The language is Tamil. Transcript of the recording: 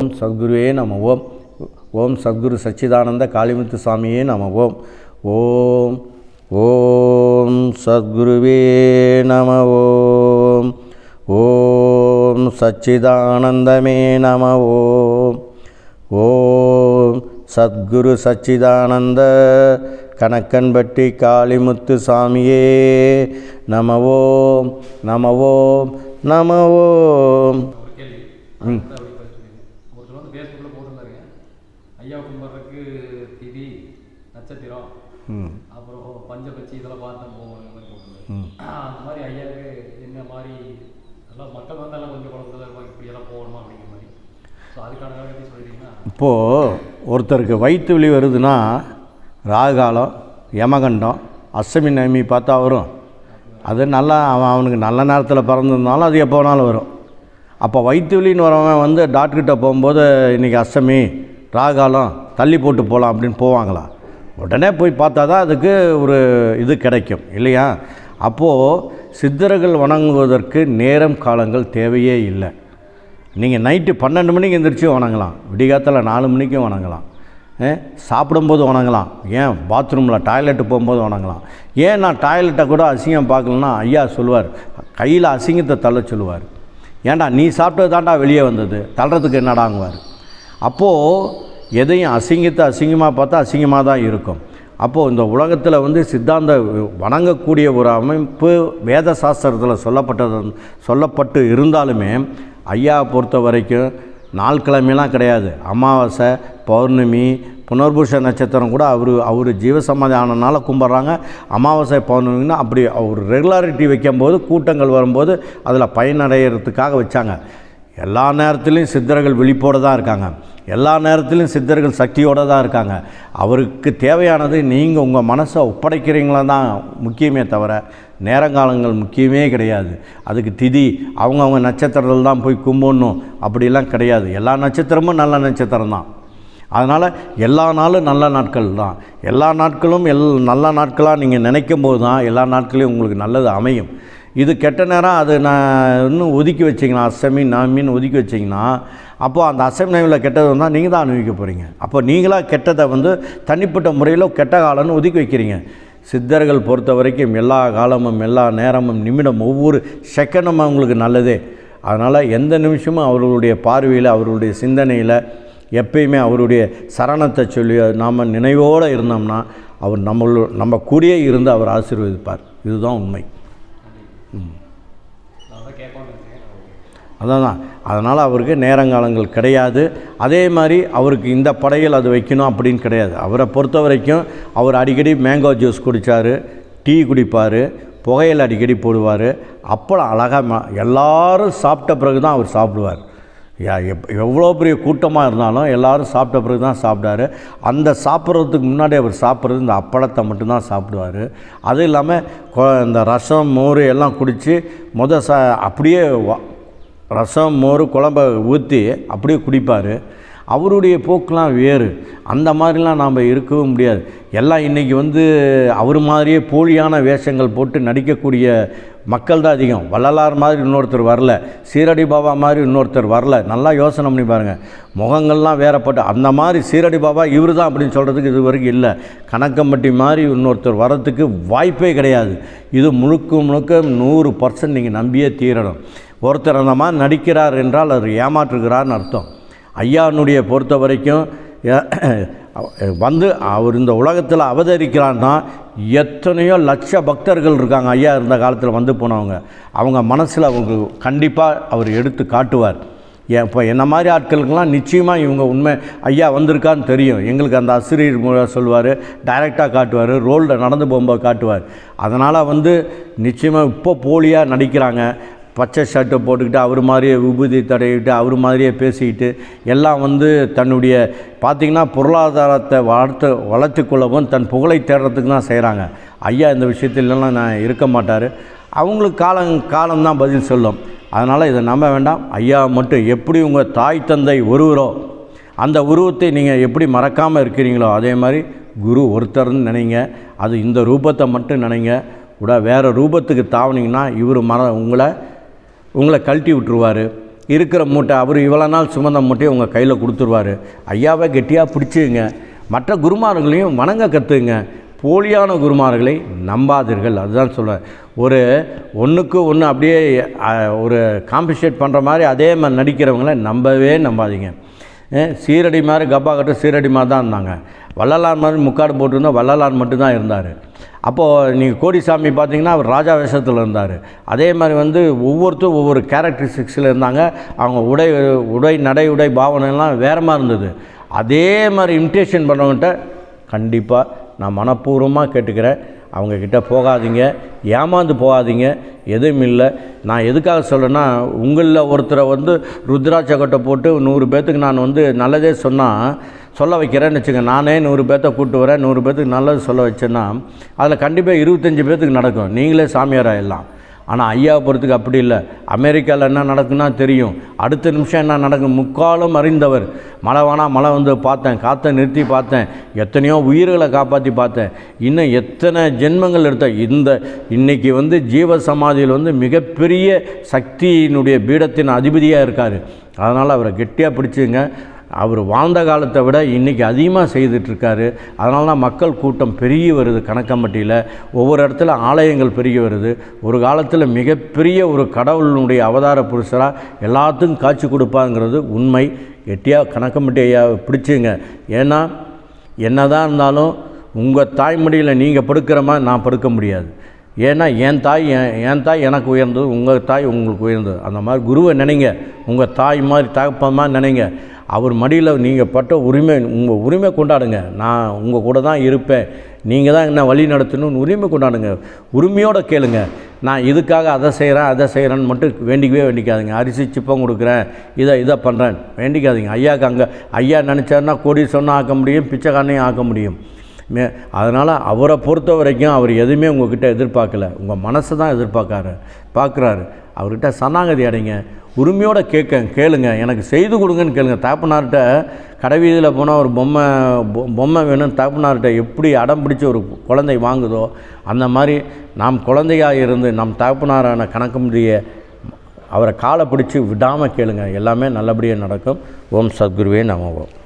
ஓம் சத்குருவே நம ஓம். ஓம் சத்குரு சச்சிதானந்த காளிமுத்து சுவாமியே நம ஓம். ஓம் ஓம் சத்குருவே நம ஓம். ஓம் சச்சிதானந்தமே நம ஓம். ஓம் சத்குரு சச்சிதானந்த கணக்கன்பட்டி காளிமுத்து சாமியே நம ஓம் நம ஓம் நம ஓம். ம். அதான் அப்படி பதில் சொல்லிடுங்க. ஒருத்தர் வந்து ஃபேஸ்புக்கில் போட்டிருந்தாருங்க ஐயா கும்பிட்றதுக்கு திதி நட்சத்திரம் ம் அப்புறம் பஞ்சபட்சி இதெல்லாம் பார்த்து தான் போவாங்க மாதிரி போட்டிருந்தாரு ம். அந்த மாதிரி ஐயாவுக்கு என்ன மாதிரி எல்லாம் மக்கள் வந்து எல்லாம் கொஞ்சம் குழப்பத்தில் இருப்பாங்க இப்படி எல்லாம் போகணுமா அப்படிங்கிற மாதிரி. ஸோ அதுக்கான காலத்தை சொல்லிட்டீங்கன்னா இப்போது ஒருத்தருக்கு வயிற்று வலி வருதுன்னா ராகுகாலம் யமகண்டம் அஷ்டமி நவமி பார்த்தா வரும். அது நல்லா அவன் அவனுக்கு நல்ல நேரத்தில் பிறந்திருந்தாலும் அது எப்போ வேணாலும் வரும். அப்போ வயிற்று வலின்னு வரவன் வந்து டாக்டர்கிட்ட போகும்போது இன்றைக்கி அஷ்டமி ராகுகாலம் தள்ளி போட்டு போகலாம் அப்படின்னு போவாங்களா? உடனே போய் பார்த்தா தான் அதுக்கு ஒரு இது கிடைக்கும் இல்லையா? அப்போது சித்தர்கள் வணங்குவதற்கு நேரம் காலங்கள் தேவையே இல்லை. நீங்கள் நைட்டு பன்னெண்டு மணிக்கு எந்திரிச்சு வணங்கலாம் விடிகாத்தில் நாலு மணிக்கும் வணங்கலாம் சாப்பிடும்போது வணங்கலாம் ஏன் பாத்ரூமில் டாய்லெட்டு போகும்போது வணங்கலாம். ஏன் நான் டாய்லெட்டை கூட அசிங்கம் பார்க்கலன்னா ஐயா சொல்லுவார் கையில் அசிங்கத்தை தள்ள சொல்லுவார். ஏன்டா நீ சாப்பிட்டது தாண்டா வெளியே வந்தது தள்ளுறதுக்கு என்னடாங்குவார். அப்போது எதையும் அசிங்கத்தை அசிங்கமாக பார்த்தா அசிங்கமாக தான் இருக்கும். அப்போது இந்த உலகத்தில் வந்து சித்தாந்த வணங்கக்கூடிய ஒரு அமைப்பு வேத சாஸ்திரத்தில் சொல்லப்பட்டது சொல்லப்பட்டு இருந்தாலுமே ஐயா பொறுத்த வரைக்கும் நாள் கிழமையெல்லாம் கிடையாது. அமாவாசை பௌர்ணமி புனர்பூஷ நட்சத்திரம் கூட அவர் அவர் ஜீவசமாதி ஆனனால கும்பிட்றாங்க. அமாவாசை பௌர்ணமின்னா அப்படி அவர் ரெகுலாரிட்டி வைக்கும்போது கூட்டங்கள் வரும்போது அதில் பயனடைகிறதுக்காக வச்சாங்க. எல்லா நேரத்துலையும் சித்தர்கள் விழிப்போடு தான் இருக்காங்க. எல்லா நேரத்திலும் சித்தர்கள் சக்தியோடு தான் இருக்காங்க. அவருக்கு தேவையானது நீங்கள் உங்கள் மனசை ஒப்படைக்கிறீங்களா தான் முக்கியமே தவிர நேரங்காலங்கள் முக்கியமே கிடையாது. அதுக்கு திதி அவங்கவுங்க நட்சத்திரத்தில் தான் போய் கும்பிடணும். அப்படிலாம் கிடையாது. எல்லா நட்சத்திரமும் நல்ல நட்சத்திரம் தான். அதனால் எல்லா நாளும் நல்ல நாட்கள் தான். எல்லா நாட்களும் எல் நல்ல நாட்களாக நீங்கள் நினைக்கும் போது தான் எல்லா நாட்களையும் உங்களுக்கு நல்லது அமையும். இது கெட்ட நேரம் அது நான் இன்னும் ஒதுக்கி வச்சிங்கன்னா அசமி நாமின்னு ஒதுக்கி வச்சிங்கன்னா அப்போது அந்த அஷ்டமி நவமியில் கெட்டது வந்தால் நீங்கள் தான் அனுபவிக்க போகிறீங்க அப்போ நீங்களாக கெட்டதை வந்து தனிப்பட்ட முறையில் கெட்ட காலம்னு ஒதுக்கி வைக்கிறீங்க. சித்தர்கள் பொறுத்த வரைக்கும் எல்லா காலமும் எல்லா நேரமும் நிமிடம் ஒவ்வொரு செகண்டும் அவங்களுக்கு நல்லதே. அதனால் எந்த நிமிஷமும் அவர்களுடைய பார்வையில் அவர்களுடைய சிந்தனையில் எப்பயுமே அவருடைய சரணத்தை சொல்லி நாம் நினைவோடு இருந்தோம்னா அவர் நம்மளோ நம்ம கூடயே இருந்து அவர் ஆசீர்வதிப்பார். இதுதான் உண்மை. அதான் தான் அதனால் அவருக்கு நேரங்காலங்கள் கிடையாது. அதே மாதிரி அவருக்கு இந்த படையில் அது வைக்கணும் அப்படின்னு கிடையாது. அவரை பொறுத்த வரைக்கும் அவர் அடிக்கடி மேங்கோ ஜூஸ் குடித்தார் டீ குடிப்பார் புகையில் அடிக்கடி போடுவார். அப்பளம் அழகாக ம எல்லாரும் சாப்பிட்ட பிறகு தான் அவர் சாப்பிடுவார். எவ்வளோ பெரிய கூட்டமாக இருந்தாலும் எல்லாரும் சாப்பிட்ட பிறகு தான் சாப்பிட்டாரு அந்த சாப்பிட்றதுக்கு முன்னாடி அவர் சாப்பிட்றது இந்த அப்பளத்தை மட்டும்தான் சாப்பிடுவார். அதுவும் இல்லாமல் கொ- இந்த ரசம் மோர் எல்லாம் குடித்து முத ச அப்படியே ரசம் மோர் குழம்ப ஊற்றி அப்படியே குடிப்பார். அவருடைய போக்கெலாம் வேறு. அந்த மாதிரிலாம் நாம் இருக்கவும் முடியாது. எல்லாம் இன்றைக்கி வந்து அவர் மாதிரியே போலியான வேஷங்கள் போட்டு நடிக்கக்கூடிய மக்கள் தான் அதிகம். வள்ளலார் மாதிரி இன்னொருத்தர் வரல. சீரடி பாபா மாதிரி இன்னொருத்தர் வரல. நல்லா யோசனை பண்ணி பாருங்கள் முகங்கள்லாம் வேறப்பட்டு அந்த மாதிரி சீரடி பாபா இவர் தான் அப்படின்னு சொல்கிறதுக்கு இது வரைக்கும் இல்லை. கணக்கம்பட்டி மாதிரி இன்னொருத்தர் வரத்துக்கு வாய்ப்பே கிடையாது. இது முழுக்க முழுக்க நூறு பர்சன்ட் நீங்கள் நம்பியே தீரணும். ஒருத்தர் அந்த மாதிரி நடிக்கிறார் என்றால் அவர் ஏமாற்றுகிறார்னு அர்த்தம். ஐயானுடைய பொறுத்த வரைக்கும் வந்து அவர் இந்த உலகத்தில் அவதரிக்கிறான்னா எத்தனையோ லட்ச பக்தர்கள் இருக்காங்க. ஐயா இருந்த காலத்தில் வந்து போனவங்க. அவங்க மனசில் அவங்க கண்டிப்பாக அவர் எடுத்து காட்டுவார். ஏன் இப்போ என்ன மாதிரி ஆட்களுக்கெல்லாம் நிச்சயமாக இவங்க உண்மை ஐயா வந்திருக்கான்னு தெரியும். எங்களுக்கு அந்த ஆசிரியர் மூலம் சொல்லுவார் டைரெக்டாக காட்டுவார் ரோலில் நடந்து போகும்போது காட்டுவார். அதனால் வந்து நிச்சயமாக இப்போ போலியாக நடிக்கிறாங்க. பச்சை ஷர்ட்டை போட்டுக்கிட்டு அவர் மாதிரியே விபூதி தடவிட்டு அவர் மாதிரியே பேசிக்கிட்டு எல்லாம் வந்து தன்னுடைய பார்த்திங்கன்னா பொருளாதாரத்தை வளர்த்து வளர்த்து கொள்ளவும் தன் புகழை தேடுறதுக்கு தான் செய்கிறாங்க. ஐயா இந்த விஷயத்துலலாம் நான் இருக்க மாட்டார். அவங்களுக்கு காலம் காலம்தான் பதில் சொல்லும். அதனால் இதை நம்ப வேண்டாம். ஐயா மட்டும் எப்படி உங்கள் தாய் தந்தை ஒருவரோ அந்த உருவத்தை நீங்கள் எப்படி மறக்காமல் இருக்கிறீங்களோ அதே மாதிரி குரு ஒருத்தர்னு நினைங்க. அது இந்த ரூபத்தை மட்டும் நினைங்க. கூட வேறு ரூபத்துக்கு தாவுனீங்கன்னா இவர் மற உங்களை உங்களை கழட்டி விட்டுருவார். இருக்கிற மூட்டை அவர் இவ்வளோ நாள் சுமந்த மூட்டையை உங்கள் கையில் கொடுத்துருவாரு. ஐயாவை கெட்டியாக பிடிச்சிங்க மற்ற குருமார்களையும் வணங்க கற்றுங்க போலியான குருமார்களை நம்பாதீர்கள். அதுதான் சொல்கிறேன் ஒரு ஒன்றுக்கு ஒன்று அப்படியே ஒரு காம்பன்சேட் பண்ணுற மாதிரி அதே மாதிரி நடிக்கிறவங்கள நம்பவே நம்பாதீங்க. சீரடி மாதிரி கப்பா கட்ட சீரடி மாதிரி தான் இருந்தாங்க. வள்ளலார் மாதிரி முக்காடு போட்டிருந்தா வள்ளலார் மட்டும்தான் இருந்தார். அப்போது நீங்கள் கோடிசாமி பார்த்தீங்கன்னா அவர் ராஜா வேஷத்தில் இருந்தார். அதே மாதிரி வந்து ஒவ்வொருத்தரும் ஒவ்வொரு கேரக்டரிஸ்டிக்ஸில் இருந்தாங்க. அவங்க உடை உடை நடை உடை பாவனைலாம் வேறமாக இருந்தது. அதே மாதிரி இமிட்டேஷன் பண்ணவங்ககிட்ட கண்டிப்பாக நான் மனப்பூர்வமாக கேட்டுக்கிறேன். அவங்கக்கிட்ட போகாதீங்க ஏமாந்து போகாதீங்க எதுவும் இல்லை. நான் எதுக்காக சொல்கிறேன்னா உங்களில் ஒருத்தரை வந்து ருத்ராட்ச கொட்டை போட்டு நூறு பேர்த்துக்கு நான் வந்து நல்லதே சொன்னால் சொல்ல வைக்கிறேன்னு வச்சுங்க நானே நூறு பேர்த்த கூப்பிட்டு வரேன் நூறு பேர்த்துக்கு நல்லது சொல்ல வச்சேன்னா அதில் கண்டிப்பாக இருபத்தஞ்சி பேர்த்துக்கு நடக்கும். நீங்களே சாமியாராயிடலாம். ஆனால் ஐயாவை பொறுத்துக்கு அப்படி இல்லை. அமெரிக்காவில் என்ன நடக்குன்னா தெரியும். அடுத்த நிமிஷம் என்ன நடக்கும் முக்காலும் அறிந்தவர். மழை வேணா மழை வந்து பார்த்தேன். காற்றை நிறுத்தி பார்த்தேன். எத்தனையோ உயிர்களை காப்பாற்றி பார்த்தேன். இன்னும் எத்தனை ஜென்மங்கள் எடுத்த இந்த இன்னைக்கு வந்து ஜீவ சமாதியில் வந்து மிகப்பெரிய சக்தியினுடைய பீடத்தின் அதிபதியாக இருக்கார். அதனால் அவரை கெட்டியாக பிடிச்சிங்க. அவர் வாழ்ந்த காலத்தை விட இன்றைக்கி அதிகமாக செய்துட்ருக்காரு. அதனால தான் மக்கள் கூட்டம் பெருகி வருது கணக்கம்பட்டியில். ஒவ்வொரு இடத்துல ஆலயங்கள் பெருகி வருது. ஒரு காலத்தில் மிகப்பெரிய ஒரு கடவுளினுடைய அவதார புருஷராக எல்லாத்துக்கும் காட்சி கொடுப்பாங்கிறது உண்மை. எட்டியாக கணக்கம்பட்டி ஐயா பிடிச்சிங்க. ஏன்னா என்னதான் இருந்தாலும் உங்கள் தாய்மொழியில் நீங்கள் படுக்கிற மாதிரி நான் படுக்க முடியாது. ஏன்னா என் தாய் என் என் தாய் எனக்கு உயர்ந்தது உங்கள் தாய் உங்களுக்கு உயர்ந்தது. அந்த மாதிரி குருவை நினைங்க. உங்கள் தாய் மாதிரி தகப்பமாக நினைங்க. அவர் மடியில் நீங்கள் பட்ட உரிமை உங்கள் உரிமை கொண்டாடுங்க. நான் உங்கள் கூட தான் இருப்பேன். நீங்கள் தான் என்ன வழி நடத்தணும்னு உரிமை கொண்டாடுங்க. உரிமையோடு கேளுங்க. நான் இதுக்காக அதை செய்கிறேன் அதை செய்கிறேன்னு மட்டும் வேண்டிக்கவே வேண்டிக்காதுங்க. அரிசி சிப்பம் கொடுக்குறேன். இதை இதை பண்ணுறேன் வேண்டிக்காதீங்க. ஐயாவுக்கு அங்கே ஐயா நினச்சாருன்னா கோடி சொன்னால் ஆக்க முடியும் பிச்சைக்காரனையும் ஆக்க முடியும். மே அதனால் அவரை பொறுத்த வரைக்கும் அவர் எதுவுமே உங்கள்கிட்ட எதிர்பார்க்கல. உங்கள் மனசை தான் எதிர்பார்க்காரு பார்க்குறாரு. அவர்கிட்ட சன்னாங்கதி அடைங்க. உரிமையோடு கேட்க கேளுங்க. எனக்கு செய்து கொடுங்கன்னு கேளுங்க. தாப்பனார்கிட்ட கடைவீதியில் போனால் ஒரு பொம்மை பொ- பொம்மை வேணும்னு தாப்பனார்கிட்ட எப்படி அடம் பிடிச்சி ஒரு குழந்தை வாங்குதோ அந்த மாதிரி நாம் குழந்தையாக இருந்து நம் தாப்பனாரான கணக்கு முடிய அவரை காலை பிடிச்சி விடாமல் கேளுங்க. எல்லாமே நல்லபடியாக நடக்கும். ஓம் சத்குருவே நம. ஓம்